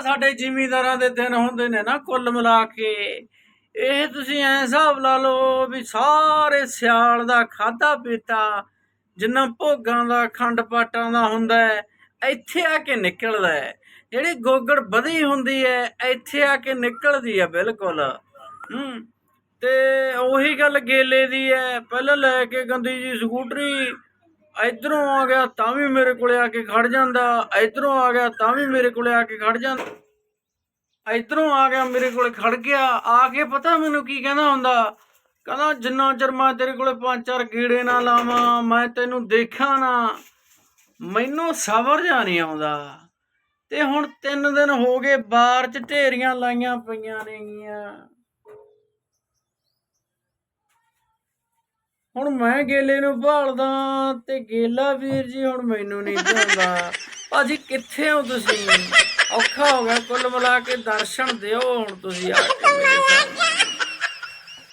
ਸਾਡੇ ਜ਼ਿਮੀਂਦਾਰਾਂ ਦੇ ਦਿਨ ਹੁੰਦੇ ਨੇ ਨਾ ਕੁੱਲ ਮਿਲਾ ਕੇ। ਇਹ ਤੁਸੀਂ ਐ ਹਿਸਾਬ ਲਾ ਲਓ ਵੀ ਸਾਰੇ ਸਿਆਲ ਦਾ ਖਾਦਾ ਪੀਤਾ, ਜਿੰਨਾ ਭੋਗਾਂ ਦਾ, ਖੰਡ ਪਾਟਾਂ ਦਾ ਹੁੰਦਾ ਇੱਥੇ ਆ ਕੇ ਨਿਕਲਦਾ ਹੈ। ਜਿਹੜੀ ਗੋਗੜ ਵਧੀ ਹੁੰਦੀ ਹੈ, ਇੱਥੇ ਆ ਕੇ ਨਿਕਲਦੀ ਹੈ ਬਿਲਕੁਲ। ਹੂੰ, ਤੇ ਉਹੀ ਗੱਲ ਗੇਲੇ ਦੀ ਹੈ। ਪਹਿਲਾਂ ਲੈ ਕੇ ਗੰਦੀ ਜੀ ਸਕੂਟਰੀ ਇਧਰੋਂ ਆ ਗਿਆ ਤਾਂ ਵੀ ਮੇਰੇ ਕੋਲੇ ਆ ਕੇ ਖੜ ਜਾਂਦਾ। ਇਧਰੋਂ ਆ ਗਿਆ ਤਾਂ ਵੀ ਮੇਰੇ ਕੋਲੇ ਆ ਕੇ ਖੜ ਜਾਂਦਾ। ਇਧਰੋਂ ਆ ਗਿਆ ਮੇਰੇ ਕੋਲੇ ਖੜ ਗਿਆ। ਆ ਕੇ ਪਤਾ ਮੈਨੂੰ ਕੀ ਕਹਿੰਦਾ ਹੁੰਦਾ? ਕਹਿੰਦਾ, ਜਿੰਨਾ ਚਿਰ ਮੈਂ ਤੇਰੇ ਕੋਲੇ ਪੰਜ ਚਾਰ ਗੀੜੇ ਨਾ ਲਾਵਾਂ, ਮੈਂ ਤੈਨੂੰ ਦੇਖਾਂ ਨਾ, ਮੈਨੂੰ ਸਬਰ ਜਾ ਨਹੀਂ ਆਉਂਦਾ। ਤੇ ਹੁਣ ਤਿੰਨ ਦਿਨ ਹੋ ਗਏ ਬਾਰ ਚ ਢੇਰੀਆਂ ਲਾਈਆਂ ਪਈਆਂ ਨੇਗੀਆਂ। ਹੁਣ ਮੈਂ ਗੇਲੇ ਨੂੰ ਭਾਲਦਾ ਤੇ ਗੇਲਾ ਵੀਰ ਜੀ ਹੁਣ ਮੈਨੂੰ ਨਹੀਂ ਚਾਹੁੰਦਾ ਭਾਜੀ, ਕਿੱਥੇ ਹੋ ਤੁਸੀਂ? ਔਖਾ ਹੋ ਗਿਆ ਕੁੱਲ ਮਿਲਾ ਕੇ ਦਰਸ਼ਨ ਦਿਓ ਹੁਣ ਤੁਸੀਂ ਆ ਕੇ ਮੇਰੇ